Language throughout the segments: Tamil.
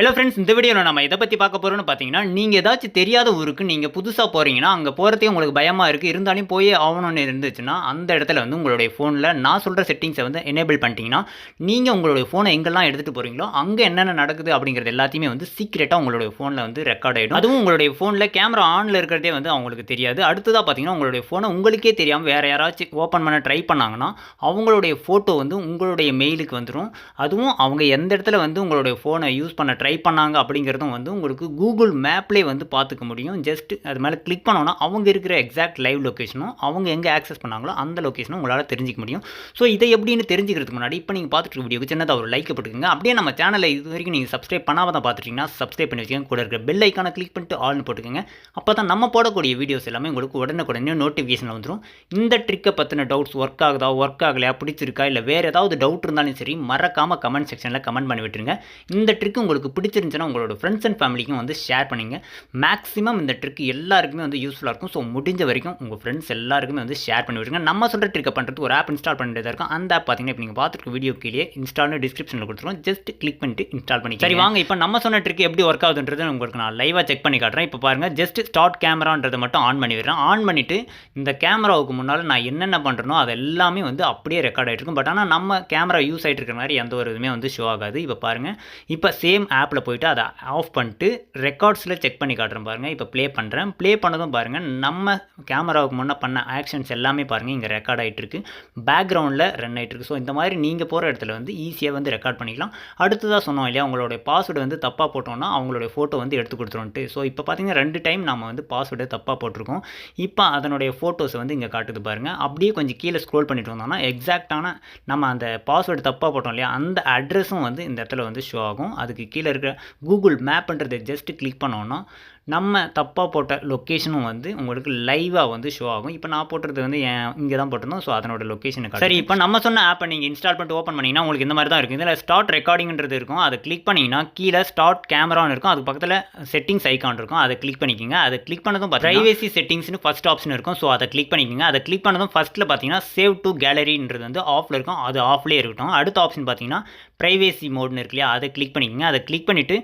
ஹலோ ஃப்ரெண்ட்ஸ் இந்த வீடியோவில் நம்ம எதை பற்றி பார்க்க போகிறோம்னு பார்த்தீங்கன்னா நீங்கள் ஏதாச்சும் தெரியாத ஊருக்கு நீங்கள் புதுசாக போகிறீங்கன்னா அங்கே போகிறதே உங்களுக்கு பயமாக இருக்குது இருந்தாலும் போய் ஆகணும்னு இருந்துச்சுன்னா அந்த இடத்துல வந்து உங்களுடைய ஃபோனில் நான் சொல்கிற செட்டிங்ஸை வந்து எனேபிள் பண்ணிட்டீங்கன்னா நீங்கள் உங்களுடைய ஃபோனை எங்கெல்லாம் எடுத்துகிட்டு போகிறீங்களோ அங்கே என்னென்ன நடக்குது அப்படிங்கிறது எல்லாத்தையுமே வந்து சீக்கிரட்டாக உங்களுடைய ஃபோனில் வந்து ரெக்கார்ட் ஆகிடும் அதுவும் உங்களுடைய ஃபோனில் கேமரா ஆனில் இருக்கிறதே வந்து அவங்களுக்கு தெரியாது. அடுத்ததாக பார்த்தீங்கன்னா உங்களுடைய ஃபோனை உங்களுக்கே தெரியாமல் வேறு யாராச்சும் ஓப்பன் பண்ண ட்ரை பண்ணாங்கன்னா அவங்களுடைய ஃபோட்டோ வந்து உங்களுடைய மெயிலுக்கு வந்துடும் அதுவும் அவங்க எந்த இடத்துல வந்து உங்களுடைய ஃபோனை யூஸ் பண்ண ட்ரை ட்ரை பண்ணாங்க அப்படிங்கிறதும் வந்து உங்களுக்கு கூகுள் மேப்லேயே வந்து பார்த்துக்க முடியும். ஜஸ்ட் அது மேலே கிளிக் பண்ணோன்னா அவங்க இருக்கிற எக்ஸாக்ட் லைவ் லொக்கேஷனும் அவங்க எங்கே ஆக்சஸ் பண்ணாங்களோ அந்த லொக்கேஷனும் உங்களால் தெரிஞ்சிக்க முடியும். ஸோ இதை எப்படின்னு தெரிஞ்சுக்கிறதுக்கு முன்னாடி இப்போ நீங்கள் பார்த்துட்டு வீடியோக்கு சின்னதாக ஒரு லைக் போட்டுக்கோங்க. அப்படியே நம்ம சேனலை இது வரைக்கும் நீங்கள் சப்ஸ்கிரைப் பண்ணாமல் தான் பார்த்துட்டிங்கன்னா சப்ஸ்கிரைப் பண்ணி வச்சுக்கோங்க. கூட இருக்கிற பெல் ஐக்கானை கிளிக் பண்ணிட்டு ஆல்னு போட்டுக்கோங்க. அப்போ தான் நம்ம போடக்கூடிய வீடியோஸ் எல்லாமே உங்களுக்கு உடனுக்குடனே நோட்டிஃபிகேஷன் வந்துடும் இந்த ட்ரிக்கை பற்றின டவுட்ஸ் ஒர்க் ஆகுதா? ஒர்க் ஆகலையா? பிடிச்சிருக்கா? இல்லை வேறு ஏதாவது டவுட் இருந்தாலும் சரி மறக்காமல் கமெண்ட் செக்ஷனில் கமெண்ட் பண்ணி விட்டுருங்க. இந்த ட்ரிக் உங்களுக்கு பிடிச்சிருந்துச்சுன்னா உங்களோட ஃப்ரெண்ட்ஸ் அண்ட் ஃபேமிலிக்கும் வந்து ஷேர் பண்ணிங்க. மேக்ஸிமம் இந்த ட்ரிக் எல்லாருக்குமே வந்து யூஸ்ஃபுல்லாக இருக்கும். ஸோ முடிஞ்ச வரைக்கும் உங்கள் ஃப்ரெண்ட்ஸ் எல்லாருக்குமே வந்து ஷேர் பண்ணி விட்டுருங்க நம்ம சொல்கிற ட்ரிக்கை பண்ணுறது ஒரு ஆப் இன்ஸ்டால் பண்ணிட்டு இருக்கும். அந்த ஆப் பார்த்தீங்கன்னா இப்போ நீங்கள் பார்த்துருக்க வீடியோ கீழே இன்ஸ்டால்னு டிஸ்கிரிப்ஷனில் கொடுத்துருவோம். ஜஸ்ட் கிளிக் பண்ணிட்டு இன்ஸ்டால் பண்ணி சரி வாங்க. இப்போ நம்ம சொன்ன ட்ரிக் எப்படி ஒர்க் ஆகுதுன்றது உங்களுக்கு நான் லைவாக செக் பண்ணி காட்டுறேன். இப்போ பாருங்கள் ஜஸ்ட் ஸ்டார்ட் கேமரான்றதை மட்டும் ஆன் பண்ணி விடுறேன். ஆன் பண்ணிவிட்டு இந்த கேமராவுக்கு முன்னால் நான் என்னென்ன பண்ணுறனோ அது எல்லாமே வந்து அப்படியே ரெக்கார்ட் ஆகிட்டு இருக்கும். பட் ஆனால் நம்ம கேமரா யூஸ் ஆகிட்டு இருக்கிற மாதிரி எந்த ஒரு இதுவுமே வந்து ஷோ ஆகாது. இப்போ பாருங்கள் இப்போ சேம் ஆப்பில் போயிட்டு அதை ஆஃப் பண்ணிட்டு ரெக்கார்ட்ஸில் செக் பண்ணி காட்டுறேன் பாருங்கள் இப்போ ப்ளே பண்ணுறேன் ப்ளே பண்ணதும் பாருங்கள் நம்ம கேமராவுக்கு முன்னே பண்ண ஆக்ஷன்ஸ் எல்லாமே பாருங்கள் இங்கே ரெக்கார்ட் ஆகிட்டு இருக்குது பேக்ரவுண்டில் ரன் ஆகிட்டு இருக்குது ஸோ இந்த மாதிரி நீங்கள் போகிற இடத்துல வந்து ஈஸியாக வந்து ரெக்கார்ட் பண்ணிக்கலாம். அடுத்ததாக சொன்னோம் இல்லையா உங்களுடைய பாஸ்வேர்டு வந்து தப்பாக போட்டோம்னா அவங்களுடைய ஃபோட்டோ வந்து எடுத்து கொடுத்துருவோன்ட்டு ஸோ இப்போ பார்த்தீங்கன்னா ரெண்டு டைம் நம்ம வந்து பாஸ்வேர்டு தப்பாக போட்டிருக்கோம். இப்போ அதனுடைய ஃபோட்டோஸை வந்து இங்கே காட்டுது பாருங்கள் அப்படியே கொஞ்சம் கீழே ஸ்க்ரோல் பண்ணிட்டு வந்தோம்னா எக்ஸாக்டான நம்ம அந்த பாஸ்வேர்டு தப்பாக போட்டோம் இல்லையா அந்த அட்ரஸும் வந்து இந்த இடத்துல வந்து ஷோ ஆகும். அதுக்கு கீழே இருக்கிற கூகுள் மேப்ன்றதை ஜஸ்ட் கிளிக் பண்ணோன்னா நம்ம தப்பாக போட்ட லொக்கேஷனும் வந்து உங்களுக்கு லைவாக வந்து ஷோ ஆகும். இப்போ நான் போட்டுறது வந்து என் இங்கே தான் போட்டிருந்தோம். ஸோ அதனோட லொக்கேஷனுக்கு சரி இப்போ நம்ம சொன்ன ஆப்பை நீங்கள் இன்ஸ்டால் பண்ணிட்டு ஓப்பன் பண்ணிங்கன்னா உங்களுக்கு இந்த மாதிரி தான் இருக்கும். இதில் ஸ்டார்ட் ரெக்கார்டிங்ன்றது இருக்கும். அதை கிளிக் பண்ணிங்கன்னா கீழே ஸ்டார்ட் கேமரான்னு இருக்கும். அது பக்கத்தில் செட்டிங்ஸ் ஐக்கான் இருக்கும். அதை கிளிக் பண்ணிக்கோங்க. அதை கிளிக் பண்ணதும் ப்ரைவேசி செட்டிங்ஸ்னு ஃபஸ்ட் ஆப்ஷன் இருக்கும். ஸோ அதை கிளிக் பண்ணிக்கோங்க. அதை கிளிக் பண்ணதும் ஃபஸ்ட்டில் பார்த்தீங்கன்னா சேவ் டு கேலரின்றது வந்து ஆஃபில் இருக்கும். அது ஆஃப்லேயே இருக்கட்டும். அடுத்த ஆப்ஷன் பார்த்தீங்கன்னா ப்ரைவேசி மோட்னு இருக்கு இல்லையா? அதை கிளிக் பண்ணிக்கோங்க. அதை கிளிக் பண்ணிவிட்டு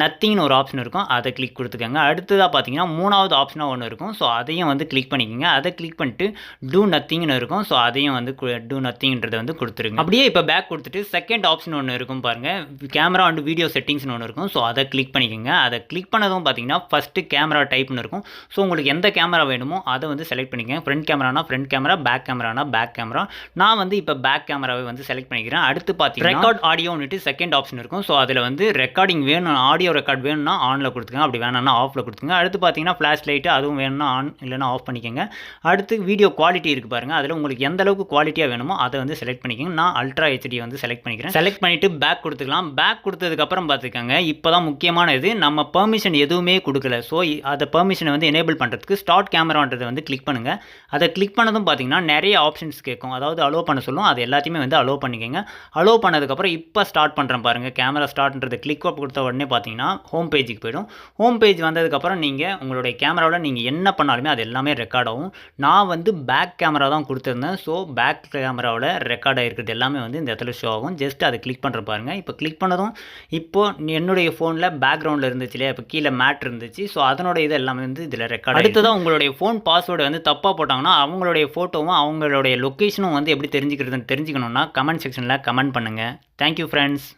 நத்திங்னு ஒரு ஆப்ஷன் இருக்கும். அதை கிளிக் கொடுத்துக்கோங்க. அடுத்ததாக பார்த்தீங்கன்னா மூணாவது ஆப்ஷனாக ஒன்று இருக்கும். ஸோ அதையும் வந்து கிளிக் பண்ணிக்கோங்க. அதை கிளிக் பண்ணிட்டு டூ நத்திங்னு இருக்கும். ஸோ அதையும் வந்து டூ நத்திங்ன்றதை வந்து கொடுத்துருங்க. அப்படியே இப்போ பேக் கொடுத்துட்டு செகண்ட் ஆப்ஷன் ஒன்று இருக்கும் பாருங்கள் கேமரா அண்ட் வீடியோ செட்டிங்ஸ்னு ஒன்று இருக்கும். ஸோ அதை கிளிக் பண்ணிக்கோங்க. அதை கிளிக் பண்ணதும் பார்த்தீங்கன்னா ஃபஸ்ட்டு கேமரா டைப்னு இருக்கும். ஸோ உங்களுக்கு எந்த கேமரா வேணுமோ அதை வந்து செலக்ட் பண்ணிக்கோங்க. ஃப்ரண்ட் கேமரானா ஃப்ரண்ட் கேமரா பேக் கேமரானா பேக் கேமரா நான் வந்து இப்போ பேக் கேமராவை வந்து செலக்ட் பண்ணிக்கிறேன். அடுத்து பார்த்தீங்கன்னா ரெக்கார்ட் ஆடியோன்னுட்டு செகண்ட் ஆப்ஷன் இருக்கும். ஸோ அதில் வந்து ரெக்கார்டிங் வேணும் ஆடியோ ரெக்கார்ட் வேணும்னா ஆனில் கொடுத்துங்க அப்படி வேணாம்னா ஆஃபில் கொடுத்துங்க. அடுத்து பார்த்தீங்கன்னா ஃப்ளாஷ் லைட்டு அதுவும் வேணும்னா ஆன் இல்லைனா ஆஃப் பண்ணிக்கோங்க. அடுத்து வீடியோ குவாலிட்டி இருக்குது பாருங்கள் அதில் உங்களுக்கு எந்த அளவுக்கு குவாலிட்டியாக வேணுமோ அதை வந்து செலக்ட் பண்ணிக்கோங்க. நான் அல்ட்ரா ஹெச்டி வந்து செலக்ட் பண்ணிக்கிறேன். செலக்ட் பண்ணிவிட்டு பேக் கொடுத்துக்கலாம். பேக் கொடுத்ததுக்கப்புறம் பார்த்துக்கோங்க இப்போ தான் முக்கியமான இது. நம்ம பெர்மிஷன் எதுவுமே கொடுக்கல. ஸோ அதை பெர்மிஷனை வந்து எனேபிள் பண்ணுறதுக்கு ஸ்டார்ட் கேமரான்றதை வந்து கிளிக் பண்ணுங்கள் அதை கிளிக் பண்ணதும் பார்த்தீங்கன்னா நிறைய ஆப்ஷன்ஸ் கேட்கும். அதாவது அலோவ் பண்ண சொல்லும். அது எல்லாத்தையுமே வந்து அலோவ் பண்ணிக்கோங்க. அலோவ் பண்ணதுக்கப்புறம் இப்போ ஸ்டார்ட் பண்ணுறேன் பாருங்கள் கேமரா ஸ்டார்ட்ன்றது கிளிக் அப் கொடுத்த உடனே பார்த்தீங்கன்னா ஹோம் பேஜுக்கு போயிடும். ஹோம் பேஜ் வந்ததுக்கப்புறம் நீங்கள் உங்களுடைய கேமராவில் நீங்கள் என்ன பண்ணாலுமே அது எல்லாமே ரெக்கார்ட் ஆகும். நான் வந்து பேக் கேமரா தான் கொடுத்துருந்தேன். ஸோ பேக் கேமராவில் ரெக்கார்ட் ஆகிருக்கிறது எல்லாமே வந்து இந்த இடத்துல ஷோ ஆகும். ஜஸ்ட் அதை கிளிக் பண்ணுற பாருங்கள் இப்போ கிளிக் பண்ணதும் இப்போது என்னுடைய ஃபோனில் பேக்ரவுண்டில் இருந்துச்சு இல்லையா? இப்போ கீழே மேட் இருந்துச்சு. ஸோ அதனோட இது எல்லாமே வந்து இதில் ரெக்கார்ட் அடுத்ததான் உங்களுடைய ஃபோன் பாஸ்வேர்டு வந்து தப்பாக போட்டாங்கன்னா அவங்களுடைய ஃபோட்டோவும் அவங்களுடைய லொக்கேஷனும் வந்து எப்படி தெரிஞ்சுக்கிறதுன்னு தெரிஞ்சுக்கணுன்னா கமெண்ட் செக்ஷனில் கமெண்ட் பண்ணுங்கள் தேங்க்யூ ஃப்ரெண்ட்ஸ்